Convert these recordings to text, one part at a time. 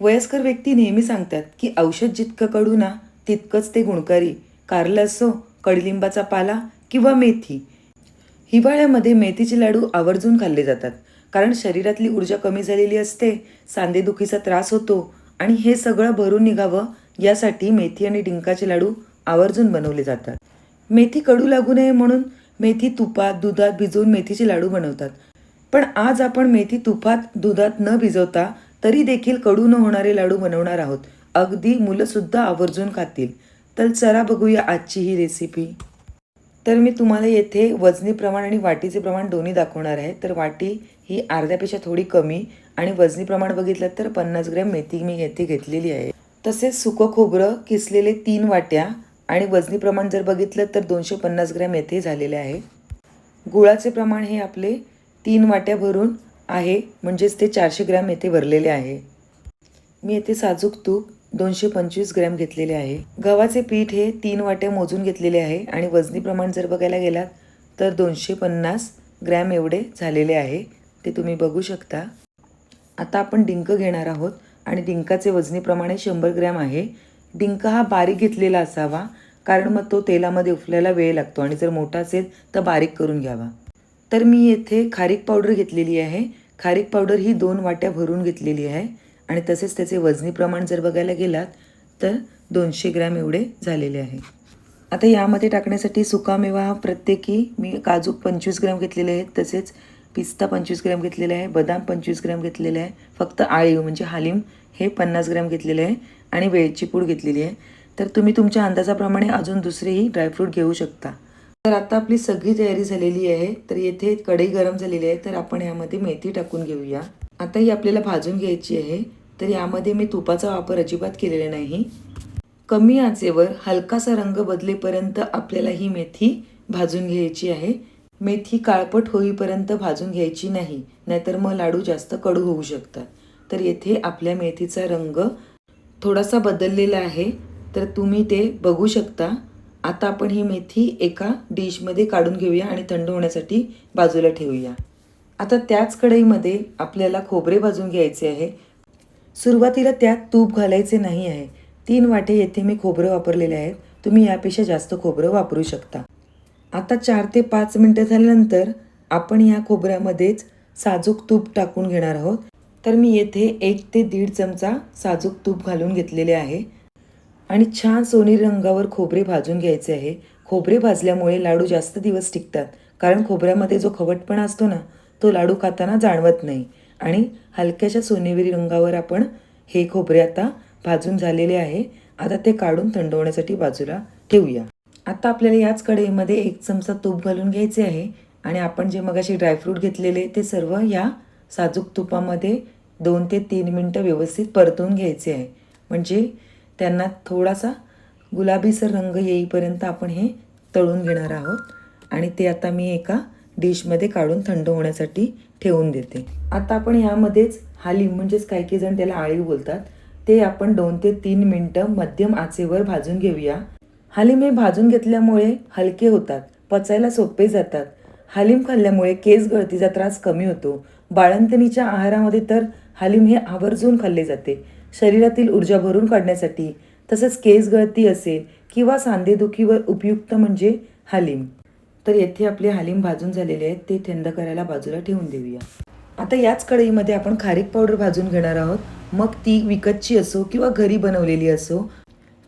वयस्कर व्यक्ती नेहमी सांगतात की औषध जितकं कडू ना तितकंच ते गुणकारी कारलं असो कडलिंबाचा पाला किंवा मेथी. हिवाळ्यामध्ये मेथीचे लाडू आवर्जून खाल्ले जातात. कारण शरीरातली ऊर्जा कमी झालेली असते सांधेदुखीचा त्रास होतो आणि हे सगळं भरून निघावं यासाठी मेथी आणि डिंकाचे लाडू आवर्जून बनवले जातात. मेथी कडू लागू नये म्हणून मेथी तुपात दुधात भिजवून मेथीचे लाडू बनवतात. पण आज आपण मेथी तुपात दुधात न भिजवता तरी देखील कडू न होणारे लाडू बनवणार आहोत. अगदी मुलंसुद्धा आवर्जून खातील. तर चला बघूया आजची ही रेसिपी तर मी तुम्हाला येथे वजनी प्रमाण आणि वाटीचे प्रमाण दोन्ही दाखवणार आहे. तर वाटी ही अर्ध्यापेक्षा थोडी कमी आणि वजनी प्रमाण बघितलं तर पन्नास ग्रॅम मेथी मी येथे घेतलेली आहे. तसेच सुकं खोबरं किसलेले तीन वाट्या आणि वजनी प्रमाण जर बघितलं तर दोनशे पन्नास ग्रॅम येथे झालेले आहे. गुळाचे प्रमाण हे आपले तीन वाट्या भरून आहे. म्हणजेच ते चारशे ग्रॅम येथे भरलेले आहे. मी येथे साजूक तूप दोनशे पंचवीस ग्रॅम घेतलेले आहे. गव्हाचे पीठ हे तीन वाट्या मोजून घेतलेले आहे आणि वजनी प्रमाण जर बघायला गेलात तर दोनशे पन्नास ग्रॅम एवढे झालेले आहे. ते तुम्ही बघू शकता. आता आपण डिंक घेणार आहोत आणि डिंकाचे वजनी प्रमाण हे शंभर ग्रॅम आहे. डिंक हा बारीक घेतलेला असावा कारण मग तो तेलामध्ये उफलायला वेळ लागतो आणि जर मोठा असेल तर बारीक करून घ्यावा. तर मी येथे खारीक पावडर घेतलेली आहे. खारीक पावडर ही दोन वाट्या भरून घेतलेली आहे. आणि तसेच त्याचे वजनी प्रमाण जर बघायला गेलात तर दोनशे ग्रॅम एवढे झालेले आहे. आता यामध्ये टाकण्यासाठी सुकामेवा हा प्रत्येकी मी काजू पंचवीस ग्रॅम घेतलेले आहेत. तसेच पिस्ता पंचवीस ग्रॅम घेतलेले आहे. बदाम पंचवीस ग्रॅम घेतलेले आहे. फक्त आळीव म्हणजे हालिम हे पन्नास ग्रॅम घेतलेले आहे. आणि वेलची पूड घेतलेली आहे. तर तुम्ही तुमच्या अंदाजाप्रमाणे अजून दुसरेही ड्रायफ्रूट घेऊ शकता. तर आता आपली सगळी तयारी झालेली आहे. तर येथे कढई गरम झालेली आहे. तर आपण यामध्ये मेथी टाकून घेऊया. आता ही आपल्याला भाजून घ्यायची आहे. तर यामध्ये मी तुपाचा वापर अजिबात केलेला नाही. कमी आचेवर हलकासा रंग बदलेपर्यंत आपल्याला ही मेथी भाजून घ्यायची आहे. मेथी काळपट होईपर्यंत भाजून घ्यायची नाही. नाहीतर मग लाडू जास्त कडू होऊ शकतात. तर येथे आपल्या मेथीचा रंग थोडासा बदललेला आहे. तर तुम्ही ते बघू शकता. आता आपण ही मेथी एका डिशमध्ये काढून घेऊया आणि थंड होण्यासाठी बाजूला ठेवूया. आता त्याच कढईमध्ये आपल्याला खोबरे भाजून घ्यायचे आहे. सुरुवातीला त्यात तूप घालायचे नाही आहे. तीन वाटे येथे मी खोबरं वापरलेले आहेत. तुम्ही यापेक्षा जास्त खोबरं वापरू शकता. आता चार ते पाच मिनटं झाल्यानंतर आपण या खोबऱ्यामध्येच साजूक तूप टाकून घेणार आहोत. तर मी येथे एक ते दीड चमचा साजूक तूप घालून घेतलेले आहे. आणि छान सोनेरी रंगावर खोबरे भाजून घ्यायचे आहे. खोबरे भाजल्यामुळे लाडू जास्त दिवस टिकतात. कारण खोबऱ्यामध्ये जो खवटपणा असतो ना तो लाडू खाताना जाणवत नाही. आणि हलक्याशा सोनेरी रंगावर आपण हे खोबरे आता भाजून झालेले आहे. आता ते काढून थंड होण्यासाठी बाजूला ठेवूया. आता आपल्याला याच कढईमध्ये एक चमचा तूप घालून घ्यायचे आहे. आणि आपण जे मगाशी ड्रायफ्रूट घेतलेले ते सर्व या साजूक तुपामध्ये दोन ते तीन मिनटं व्यवस्थित परतून घ्यायचे आहे. म्हणजे त्यांना थोडासा गुलाबीसर रंग येईपर्यंत आपण हे तळून घेणार आहोत. आणि ते आता मी एका डिशमध्ये काढून थंड होण्यासाठी ठेवून देते. आता आपण यामध्येच हालिम म्हणजेच काही काही जण त्याला आळीव बोलतात ते आपण दोन ते तीन मिनटं मध्यम आचेवर भाजून घेऊया. हालिम हे भाजून घेतल्यामुळे हलके होतात पचायला सोपे जातात. हालिम खाल्ल्यामुळे केस गळतीचा त्रास कमी होतो. बाळंतणीच्या आहारामध्ये तर हालिम हे आवर्जून खाल्ले जाते. शरीरातील ऊर्जा भरून काढण्यासाठी तसंच केस गळती असेल किंवा सांधेदुखीवर उपयुक्त म्हणजे हालिम. तर येथे आपले हालिम भाजून झालेले आहेत ते थंड करायला बाजूला ठेवून देऊया. आता याच कढईमध्ये आपण खारीक पावडर भाजून घेणार आहोत. मग ती विकतची असो किंवा घरी बनवलेली असो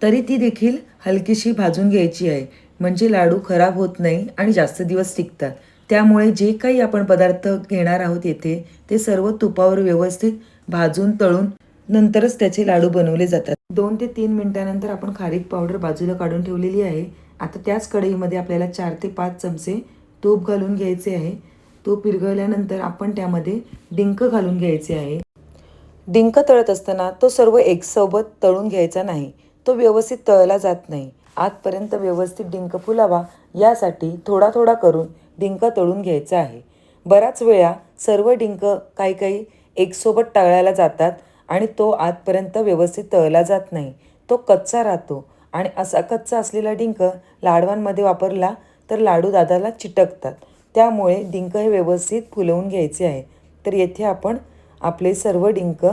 तरी ती देखील हलकीशी भाजून घ्यायची आहे. म्हणजे लाडू खराब होत नाही आणि जास्त दिवस टिकतात. त्यामुळे जे काही आपण पदार्थ घेणार आहोत येथे ते सर्व तुपावर व्यवस्थित भाजून तळून नंतरच त्याचे लाडू बनवले जातात. दोन ते तीन मिनिटानंतर आपण खारीक पावडर बाजूला काढून ठेवलेली आहे. आता त्याच कढईमध्ये आपल्याला चार ते पाच चमचे तूप घालून घ्यायचे आहे. तूप विरघळल्यानंतर आपण त्यामध्ये डिंक घालून घ्यायचे आहे. डिंक तळत असताना तो सर्व एकसोबत तळून घ्यायचा नाही. तो व्यवस्थित तळला जात नाही. आतपर्यंत व्यवस्थित डिंक फुलावा. यासाठी थोडा थोडा करून डिंक तळून घ्यायचा आहे. बराच वेळा सर्व डिंक काही काही एकसोबत टळायला जातात. आणि तो आतपर्यंत व्यवस्थित तळला जात नाही. तो कच्चा राहतो. आणि असा कच्चा असलेला डिंक लाडवांमध्ये वापरला तर लाडू दादाला चिटकतात. त्यामुळे डिंक हे व्यवस्थित फुलवून घ्यायचे आहे. तर येथे आपण आपले सर्व डिंक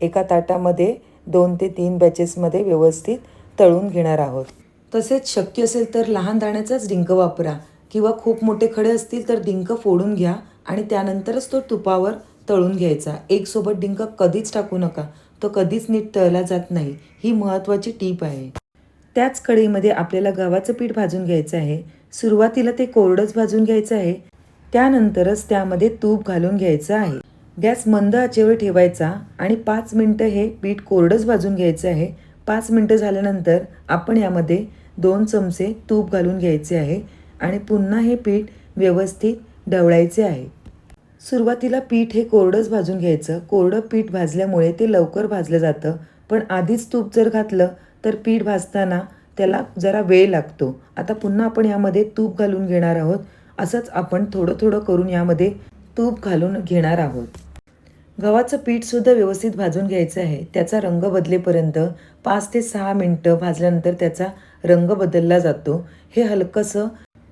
एका ताटामध्ये दोन ते तीन बॅचेसमध्ये व्यवस्थित तळून घेणार आहोत. तसेच शक्य असेल तर लहान दाण्याचाच डिंक वापरा किंवा खूप मोठे खडे असतील तर डिंक फोडून घ्या आणि त्यानंतरच तो तुपावर तळून घ्यायचा. एकसोबत डिंक कधीच टाकू नका. तो कधीच नीट तळला जात नाही. ही महत्त्वाची टीप आहे. त्याच कढईमध्ये आपल्याला गव्हाचं पीठ भाजून घ्यायचं आहे. सुरुवातीला ते कोरडंच भाजून घ्यायचं आहे. त्यानंतरच त्यामध्ये तूप घालून घ्यायचं आहे. गॅस मंद आचेवर ठेवायचा आणि पाच मिनटं हे पीठ कोरडंच भाजून घ्यायचं आहे. पाच मिनटं झाल्यानंतर आपण यामध्ये दोन चमचे तूप घालून घ्यायचे आहे आणि पुन्हा हे पीठ व्यवस्थित ढवळायचे आहे. सुरुवातीला पीठ हे कोरडंच भाजून घ्यायचं. कोरडं पीठ भाजल्यामुळे ते लवकर भाजलं जातं. पण आधीच तूप जर घातलं तर पीठ भाजताना त्याला जरा वेळ लागतो. आता पुन्हा आपण यामध्ये तूप घालून घेणार आहोत. असंच आपण थोडं थोडं करून यामध्ये तूप घालून घेणार आहोत. गव्हाचं पीठसुद्धा व्यवस्थित भाजून घ्यायचं आहे. त्याचा रंग बदलेपर्यंत पाच ते सहा मिनटं भाजल्यानंतर त्याचा रंग बदलला जातो. हे हलकंसं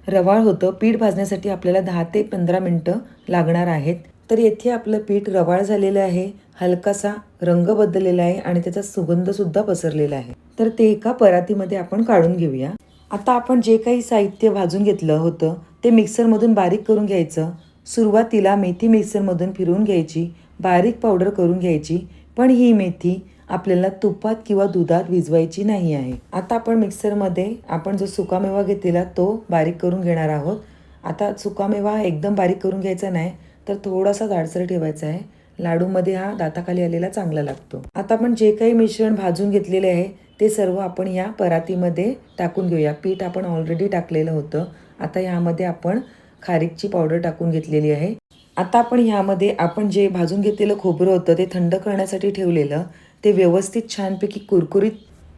रवाळ होतं. पीठ भाजण्यासाठी आपल्याला दहा ते पंधरा मिनटं लागणार आहेत. तर येथे आपलं पीठ रवाळ झालेलं आहे. हलकासा रंग बदललेला आहे आणि त्याचा सुगंधसुद्धा पसरलेला आहे. तर ते एका परातीमध्ये आपण काढून घेऊया. आता आपण जे काही साहित्य भाजून घेतलं होतं ते मिक्सरमधून बारीक करून घ्यायचं. सुरुवातीला मेथी मिक्सरमधून फिरवून घ्यायची. बारीक पावडर करून घ्यायची. पण ही मेथी आपल्याला तुपात किंवा दुधात भिजवायची नाही आहे. आता आपण मिक्सरमध्ये आपण जो सुकामेवा घेतलेला तो बारीक करून घेणार आहोत. आता सुकामेवा एकदम बारीक करून घ्यायचा नाही तर थोडासा जाडसर ठेवायचा आहे. लाडूमध्ये हा दाताखाली आलेला चांगला लागतो. आता आपण जे काही मिश्रण भाजून घेतलेले आहे ते सर्व आपण या परातीमध्ये टाकून घेऊया. पीठ आपण ऑलरेडी टाकलेलं होतं. आता यामध्ये आपण खारीकची पावडर टाकून घेतलेली आहे. आता आपण ह्यामध्ये आपण जे भाजून घेतलेलं खोबरं होतं ते थंड करण्यासाठी ठेवलेलं. ते व्यवस्थित छानपैकी कुरकुरीत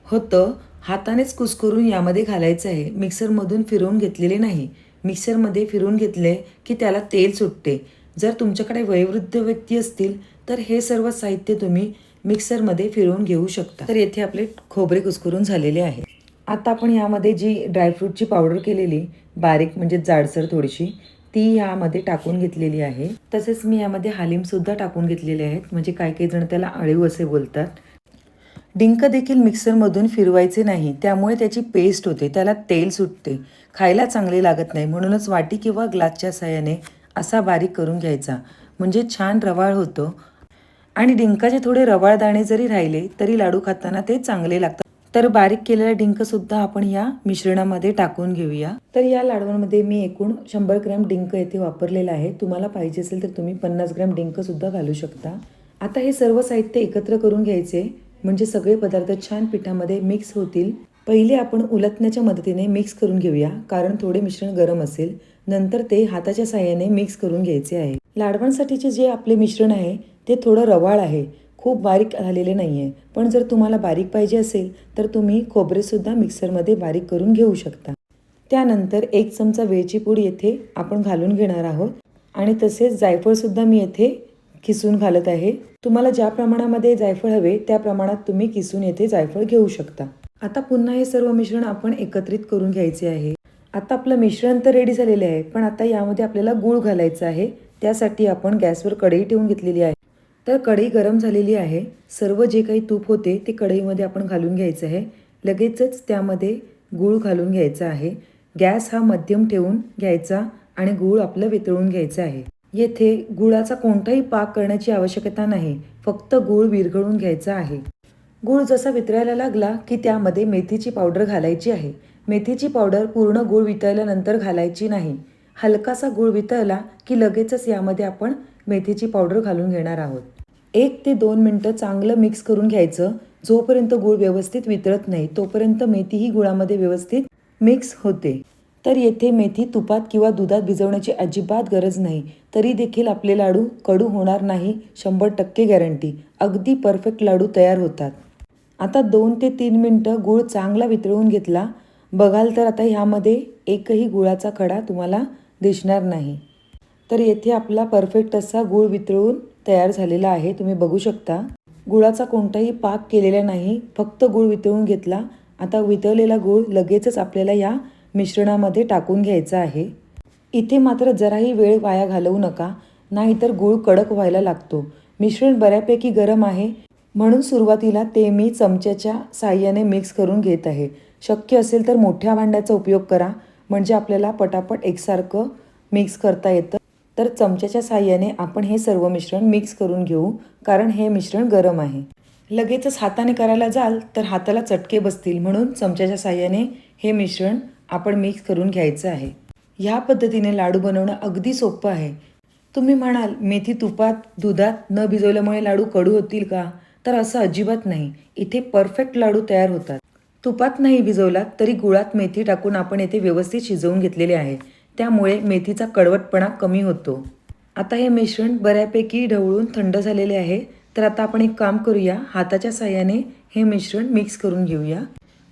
होतं हातानेच कुसकुरून यामध्ये घालायचं आहे. मिक्सरमधून फिरवून घेतलेले नाही. मिक्सरमध्ये फिरवून घेतले की त्याला तेल सुटते. जर तुमच्याकडे वयोवृद्ध व्यक्ती असतील तर हे सर्व साहित्य तुम्ही मिक्सरमध्ये फिरवून घेऊ शकता. तर येथे आपले खोबरे कुस्करून झालेले आहे. आता आपण यामध्ये जी ड्रायफ्रूटची पावडर केलेली बारीक म्हणजे जाडसर थोडीशी ती यामध्ये टाकून घेतलेली आहे. तसेच मी यामध्ये हालीमसुद्धा टाकून घेतलेले आहेत. म्हणजे काही काही जण त्याला आळीव असे बोलतात. डिंक देखील मिक्सरमधून फिरवायचे नाही. त्यामुळे त्याची पेस्ट होते. त्याला तेल सुटते. खायला चांगले लागत नाही. म्हणूनच वाटी किंवा ग्लासच्या साह्याने असा बारीक करून घ्यायचा. म्हणजे छान रवाळ होतो. आणि डिंकाचे थोडे रवाळ दाणे जरी राहिले तरी लाडू खाताना ते चांगले लागतात. तर बारीक केलेला डिंक सुद्धा आपण या मिश्रणामध्ये टाकून घेऊया. तर या लाडवांमध्ये मी एकूण शंभर ग्रॅम डिंक येथे वापरलेला आहे. तुम्हाला पाहिजे असेल तर तुम्ही पन्नास ग्रॅम डिंक सुद्धा घालू शकता. आता हे सर्व साहित्य एकत्र करून घ्यायचे. म्हणजे सगळे पदार्थ छान पिठामध्ये मिक्स होतील. पहिले आपण उलटण्याच्या मदतीने मिक्स करून घेऊया. कारण थोडे मिश्रण गरम असेल. नंतर ते हाताच्या साह्याने मिक्स करून घ्यायचे आहे. लाडवांसाठीचे जे आपले मिश्रण आहे ते थोडं रवाळ आहे. खूप बारीक झालेले नाही आहे पण जर तुम्हाला बारीक पाहिजे असेल तर तुम्ही खोबरेसुद्धा मिक्सरमध्ये बारीक करून घेऊ शकता. त्यानंतर एक चमचा वेलची पूड येथे आपण घालून घेणार आहोत. आणि तसेच जायफळसुद्धा मी येथे किसून घालत आहे. तुम्हाला ज्या प्रमाणामध्ये जायफळ हवे त्या प्रमाणात तुम्ही किसून येथे जायफळ घेऊ शकता. आता पुन्हा हे सर्व मिश्रण आपण एकत्रित करून घ्यायचे आहे. आता आपलं मिश्रण तर रेडी झालेले आहे पण आता यामध्ये आपल्याला गूळ घालायचा आहे. त्यासाठी आपण गॅसवर कढई ठेवून घेतलेली आहे. तर कढई गरम झालेली आहे. सर्व जे काही तूप होते ते कढईमध्ये आपण घालून घ्यायचं आहे. लगेचच त्यामध्ये गूळ घालून घ्यायचा आहे. गॅस हा मध्यम ठेवून घ्यायचा आणि गूळ आपलं वितळून घ्यायचं आहे. येथे गुळाचा कोणताही पाक करण्याची आवश्यकता नाही. फक्त गूळ विरघळून घ्यायचा आहे. गूळ जसा वितळायला लागला की त्यामध्ये मेथीची पावडर घालायची आहे. मेथीची पावडर पूर्ण गूळ वितळल्यानंतर घालायची नाही. हलकासा गूळ वितळला की लगेचच यामध्ये आपण मेथीची पावडर घालून घेणार आहोत. एक ते दोन मिनटं चांगलं मिक्स करून घ्यायचं. जोपर्यंत गूळ व्यवस्थित वितळत नाही तोपर्यंत मेथी ही गुळामध्ये व्यवस्थित मिक्स होते. तर येथे मेथी तुपात किंवा दुधात भिजवण्याची अजिबात गरज नाही. तरी देखील आपले लाडू कडू होणार नाही शंभर टक्के गॅरंटी अगदी परफेक्ट लाडू तयार होतात. आता दोन ते तीन मिनटं गूळ चांगला वितळवून घेतला. बघाल तर आता ह्यामध्ये एकही गुळाचा खडा तुम्हाला दिसणार नाही. तर येथे आपला परफेक्ट असा गूळ वितळून तयार झालेला आहे. तुम्ही बघू शकता. गुळाचा कोणताही पाक केलेला नाही. फक्त गूळ वितळून घेतला. आता वितळलेला गूळ लगेचच आपल्याला या मिश्रणामध्ये टाकून घ्यायचा आहे. इथे मात्र जराही वेळ वाया घालवू नका. नाहीतर गूळ कडक व्हायला लागतो. मिश्रण बऱ्यापैकी गरम आहे. म्हणून सुरुवातीला ते मी चमच्याच्या साह्याने मिक्स करून घेत आहे. शक्य असेल तर मोठ्या भांड्याचा उपयोग करा. म्हणजे आपल्याला पटापट एकसारखं मिक्स करता येतं. तर चमच्याच्या साह्याने आपण हे सर्व मिश्रण मिक्स करून घेऊ कारण हे मिश्रण गरम आहे. लगेचच हाताने करायला जाल तर हाताला चटके बसतील म्हणून चमच्याच्या साह्याने हे मिश्रण आपण मिक्स करून घ्यायचं आहे. ह्या पद्धतीने लाडू बनवणं अगदी सोपं आहे. तुम्ही म्हणाल मेथी तुपात दुधात न भिजवल्यामुळे लाडू कडू होतील का? तर असं अजिबात नाही. इथे परफेक्ट लाडू तयार होतात. तुपात नाही भिजवलात तरी गुळात मेथी टाकून आपण येथे व्यवस्थित शिजवून घेतलेले आहे. त्यामुळे मेथीचा कडवटपणा कमी होतो. आता हे मिश्रण बऱ्यापैकी ढवळून थंड झालेले आहे तर आता आपण एक काम करूया हाताच्या साह्याने हे मिश्रण मिक्स करून घेऊया.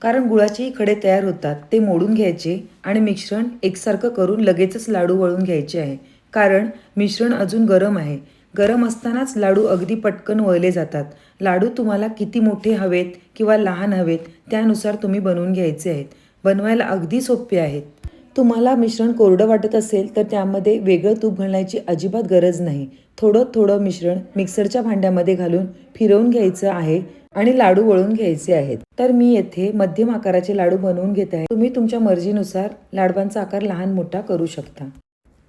कारण गुळाचेही खडे तयार होतात ते मोडून घ्यायचे आणि मिश्रण एकसारखं करून लगेचच लाडू वळून घ्यायचे आहे. कारण मिश्रण अजून गरम आहे. गरम असतानाच लाडू अगदी पटकन वळले जातात. लाडू तुम्हाला किती मोठे हवेत किंवा लहान हवेत त्यानुसार तुम्ही बनवून घ्यायचे आहेत. बनवायला अगदी सोपे आहेत. तुम्हाला मिश्रण कोरडं वाटत असेल तर त्यामध्ये वेगळं तूप घालण्याची अजिबात गरज नाही. थोडं थोडं मिश्रण मिक्सरच्या भांड्यामध्ये घालून फिरवून घ्यायचं आहे आणि लाडू वळून घ्यायचे आहेत. तर मी येथे मध्यम आकाराचे लाडू बनवून घेत आहे. तुम्ही तुमच्या मर्जीनुसार लाडवांचा आकार लहान मोठा करू शकता.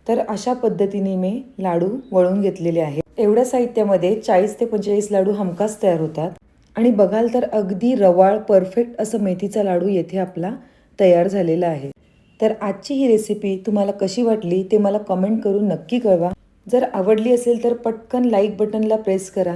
तर अशा पद्धतीने मी लाडू वळून घेतलेले आहेत. एवढ्या साहित्यामध्ये चाळीस ते पंचेचाळीस लाडू हमखास तयार होतात. आणि बघाल तर अगदी रवाळ परफेक्ट असं मेथीचा लाडू येथे आपला तयार झालेला आहे. तर आजची ही रेसिपी तुम्हाला कशी वाटली ते मला कमेंट करून नक्की कळवा. जर आवडली असेल तर पटकन लाईक बटनला प्रेस करा.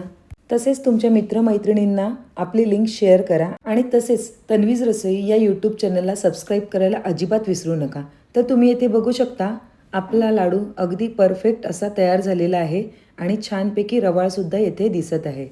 तसेच तुमच्या मित्रमैत्रिणींना आपली लिंक शेअर करा. आणि तसेच तन्वीज रसोई या यूट्यूब चॅनलला सबस्क्राईब करायला अजिबात विसरू नका. तर तुम्ही येथे बघू शकता आपला लाडू अगदी परफेक्ट असा तयार झालेला आहे आणि छानपैकी रवाळसुद्धा येथे दिसत आहे.